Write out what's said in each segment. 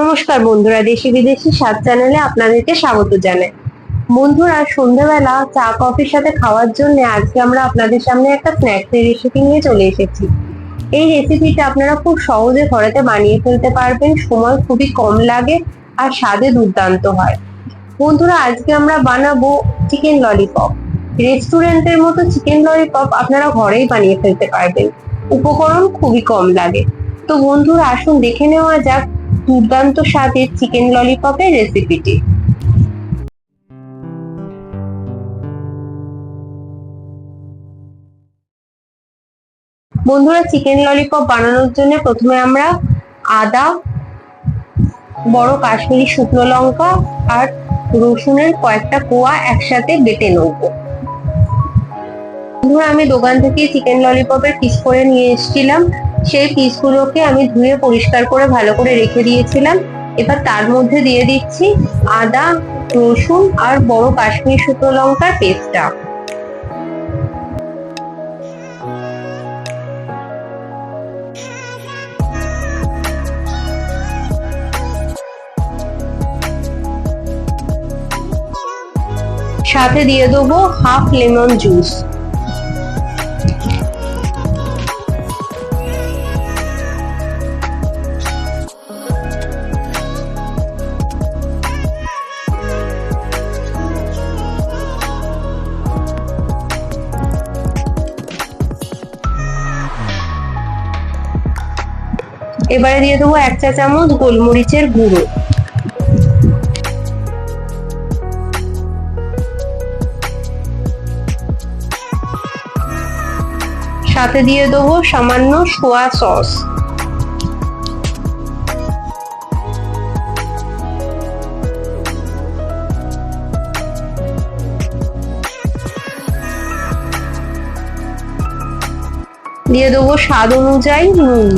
নমস্কার বন্ধুরা, দেশি বিদেশি স্বাদ চ্যানেলে আপনাদেরকে স্বাগত জানাই। বন্ধুরা, সন্ধ্যাবেলা চা, কফির সাথে খাওয়ার জন্য আজকে আমরা আপনাদের সামনে একটা স্ন্যাক্স এর রেসিপি নিয়ে চলে এসেছি। এই রেসিপিটা আপনারা খুব সহজে ঘরেতে বানিয়ে ফেলতে পারবেন, সময় খুবই কম লাগে আর স্বাদে দুর্দান্ত হয়। বন্ধুরা, আজকে আমরা বানাবো চিকেন ললিপপ রেস্টুরেন্টের মতো চিকেন ললিপপ আপনারা ঘরেই বানিয়ে ফেলতে পারবেন। উপকরণ খুবই কম লাগে। তো বন্ধুরা, আসুন দেখে নেওয়া যাক দুর্দান্ত স্বাদের চিকেন ললিপপের রেসিপিটি বন্ধুরা চিকেন ললিপপ বানানোর জন্য প্রথমে আমরা আদা, বড় কাশ্মীরি শুকনো লঙ্কা আর রসুনের কয়েকটা কোয়া একসাথে বেটে নেব। বন্ধুরা, আমি দোকান থেকে চিকেন ললিপপের পিস করে নিয়ে এসেছিলাম। সেই পিসগুলোকে আমি ধুয়ে পরিষ্কার করে ভালো করে রেখে দিয়েছিলাম। এবার তার মধ্যে দিয়ে দিচ্ছি আদা, রসুন আর বড় কাশ্মীর শুকনো লঙ্কার পেস্টটা। সাথে দিয়ে দেবো হাফ লেমন জুস। এবারে দিয়ে দেবো এক চা চামচ গোলমরিচের গুঁড়ো। সাথে দিয়ে দেবো সামান্য সোয়া সস। দিয়ে দেবো স্বাদ অনুযায়ী নুন।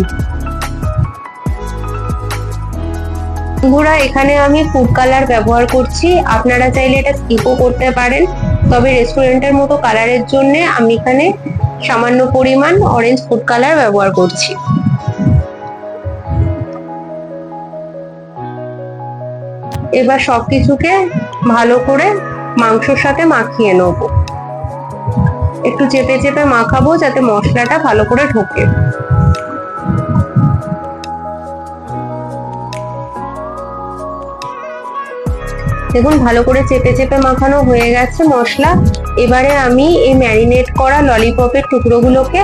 বন্ধুরা, এখানে আমি ফুড কালার ব্যবহার করছি। আপনারা চাইলে এটা স্কিপও করতে পারেন। তবে রেস্টুরেন্টের মতো কালারের জন্য আমি এখানে সামান্য পরিমাণ অরেঞ্জ ফুড কালার ব্যবহার করছি। এবার সবকিছুকে ভালো করে মাংসর সাথে মাখিয়ে নেব। একটু চেপে চেপে মাখাবো যাতে মশলাটা ভালো করে ঢোকে। দেখুন, ভালো করে চেপে চেপে মাখানো হয়ে গেছে মশলা। এবারে আমি এই ম্যারিনেট করা ললিপপের টুকরোগুলোকে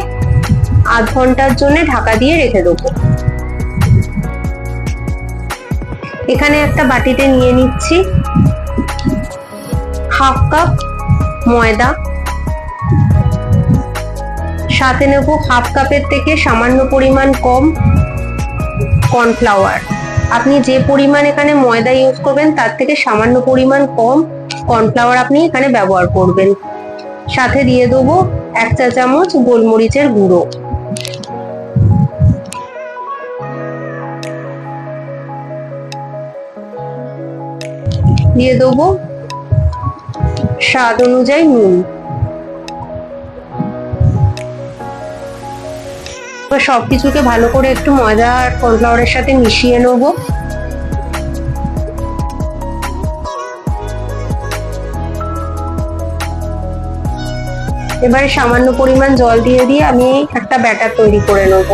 আধ ঘণ্টার জন্য ঢাকা দিয়ে রেখে দেবো। এখানে একটা বাটিতে নিয়ে নিচ্ছি হাফ কাপ ময়দা। সাথে নেব হাফ কাপের থেকে সামান্য পরিমাণ কম কর্নফ্লাওয়ার। আপনি যে পরিমাণ এখানে ময়দা ইউজ করবেন, তার থেকে সামান্য পরিমাণ কম কর্নফ্লাওয়ার আপনি এখানে ব্যবহার করবেন। সাথে দিয়ে দেবো এক চা চামচ গোলমরিচের গুঁড়ো। দিয়ে দেবো স্বাদ অনুযায়ী নুন। এবার সবকিছুকে ভালো করে একটু ময়দা আর কর্নফ্লাওয়ারের সাথে মিশিয়ে নেব। এবারে সামান্য পরিমাণ জল দিয়ে দিয়ে আমি একটা ব্যাটার তৈরি করে নেব।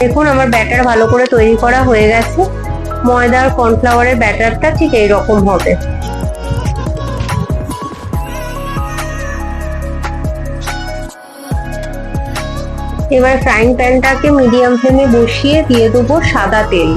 দেখুন, আমার ব্যাটার ভালো করে তৈরি করা হয়ে গেছে। ময়দা আর কর্নফ্লাওয়ারের ব্যাটারটা ঠিক এইরকম হবে। এবার ফ্রাইং প্যানটাকে মিডিয়াম ফ্লেমে বসিয়ে দিয়ে দেবো সাদা তেল।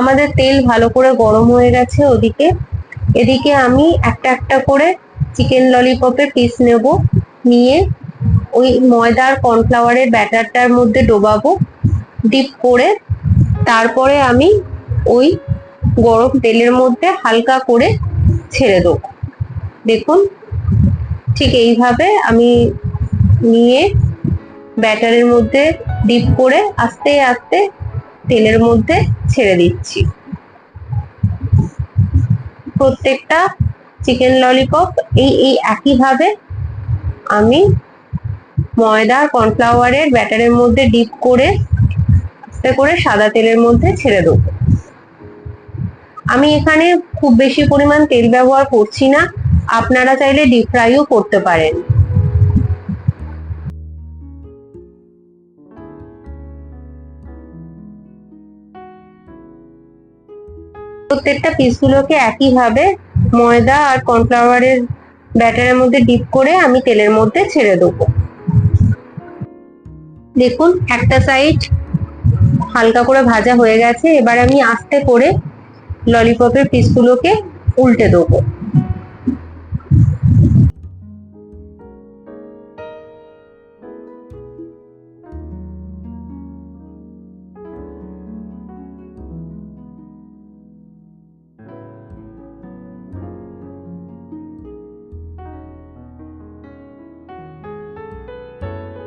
আমাদের তেল ভালো করে গরম হয়ে গেছে ওদিকে। এদিকে আমি একটা একটা করে চিকেন ললিপপের পিস নেব, নিয়ে ওই ময়দার কর্নফ্লাওয়ারের ব্যাটারটার মধ্যে ডোবাবো ডিপ করে তারপরে আমি ওই গরম তেলের মধ্যে হালকা করে ছেড়ে দেবো। দেখুন, ঠিক এইভাবে আমি নিয়ে ব্যাটারের মধ্যে ডিপ করে আস্তে আস্তে তেলের মধ্যে ছেড়ে দিচ্ছি। প্রত্যেকটা চিকেন ললিপপ এই এই একইভাবে আমি ময়দা কর্নফ্লাওয়ারের ব্যাটারের মধ্যে ডিপ করে আস্তে করে সাদা তেলের মধ্যে ছেড়ে দেবো। আমি এখানে খুব বেশি পরিমাণ তেল ব্যবহার করছি না। আপনারা চাইলে ডিপ ফ্রাইও করতে পারেন। প্রত্যেকটা পিসগুলোকে একইভাবে ময়দা আর কর্নফ্লাওয়ারের ব্যাটারের মধ্যে ডিপ করে আমি তেলের মধ্যে ছেড়ে দেবো। দেখুন, একটা সাইড হালকা করে ভাজা হয়ে গেছে, এবার আমি আস্তে করে ললিপপের পিসগুলোকে উল্টে দেবো।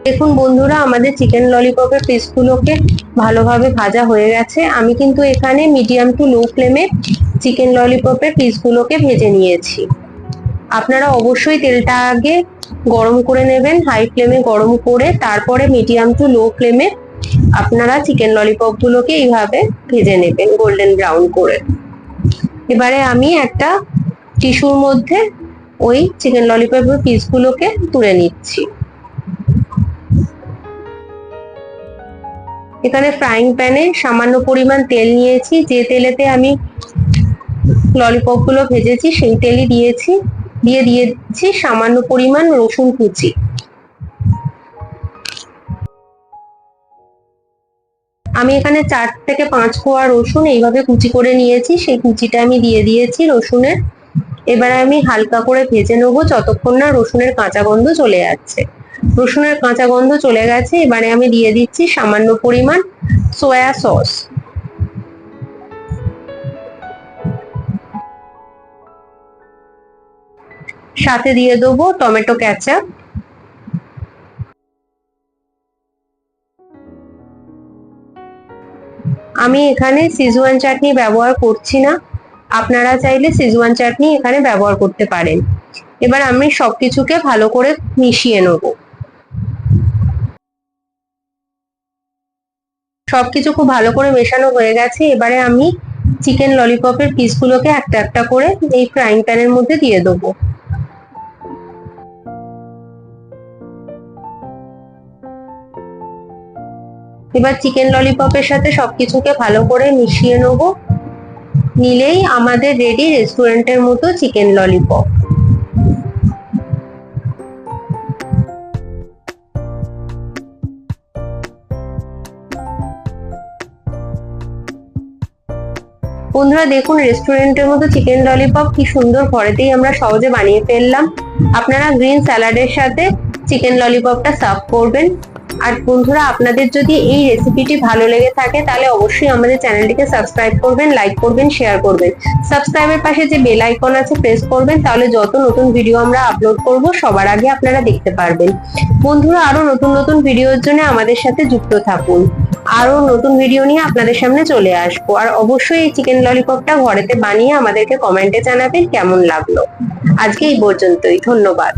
দেখুন বন্ধুরা, আমাদের চিকেন ললিপপের পিসগুলোকে ভালোভাবে ভাজা হয়ে গেছে। আমি কিন্তু এখানে মিডিয়াম টু লো ফ্লেমে চিকেন ললিপপের পিসগুলোকে ভেজে নিয়েছি। আপনারা অবশ্যই তেলটা আগে গরম করে নেবেন হাই ফ্লেমে গরম করে, তারপরে মিডিয়াম টু লো ফ্লেমে আপনারা চিকেন ললিপপগুলোকে এইভাবে ভেজে নেবেন গোল্ডেন ব্রাউন করে। এবারে আমি একটা টিস্যুর মধ্যে ওই চিকেন ললিপপের পিসগুলোকে তুলে নিচ্ছি। এখানে ফ্রাইং প্যানে সামান্য পরিমাণ তেল নিয়েছি। যে তেলেতে আমি ললিপপগুলো ভেজেছি, সেই তেলই দিয়েছি। দিয়ে দিয়েছি সামান্য পরিমাণ রসুন কুচি। আমি এখানে চার থেকে পাঁচ কোয়া রসুন এইভাবে কুচি করে নিয়েছি। সেই কুচিটা আমি দিয়ে দিয়েছি রসুনের। এবার আমি হালকা করে ভেজে নেব, যতক্ষণ না রসুনের কাঁচা গন্ধ চলে যাচ্ছে রসুনের কাঁচা গন্ধ চলে গেছে, এবারে আমি দিয়ে দিচ্ছি সামান্য পরিমাণ সোয়া সস সাথে দিয়ে দেবো টমেটো ক্যাচাপ আমি এখানে সিজুয়ান চাটনি ব্যবহার করছি না। আপনারা চাইলে সিজুয়ান চাটনি এখানে ব্যবহার করতে পারেন। এবার আমি সবকিছুকে ভালো করে মিশিয়ে নেব। সবকিছু খুব ভালো করে মেশানো হয়ে গেছে। এবারে আমি চিকেন ললিপপের পিসগুলোকে একটা একটা করে এই ফ্রাইং প্যানের মধ্যে দিয়ে দেবো। এবার চিকেন ললিপপের সাথে সবকিছুকে ভালো করে মিশিয়ে নেব। নিলেই আমাদের রেডি রেস্টুরেন্টের মতো চিকেন ললিপপ বন্ধুরা দেখুন রেস্টুরেন্টের মতো চিকেন ললিপপ কি সুন্দর ঘরেতেই আমরা সহজে বানিয়ে ফেললাম। আপনারা গ্রিন স্যালাডের সাথে চিকেন ললিপপটা সার্ভ করবেন। আর বন্ধুরা, আপনাদের যদি এই রেসিপিটি ভালো লেগে থাকে, তাহলে অবশ্যই আমাদের চ্যানেলটিকে সাবস্ক্রাইব করবেন লাইক করবেন শেয়ার করবেন। সাবস্ক্রাইবের পাশে যে বেল আইকন আছে প্রেস করবেন, তাহলে যত নতুন ভিডিও আমরা আপলোড করব, সবার আগে আপনারা দেখতে পারবেন। বন্ধুরা, আরও নতুন নতুন ভিডিওর জন্য আমাদের সাথে যুক্ত থাকুন। আরও নতুন ভিডিও নিয়ে আপনাদের সামনে চলে আসব। আর অবশ্যই এই চিকেন ললিপপটা ঘরেতে বানিয়ে আমাদেরকে কমেন্টে জানাবেন কেমন লাগল। আজকে এই পর্যন্তই, ধন্যবাদ।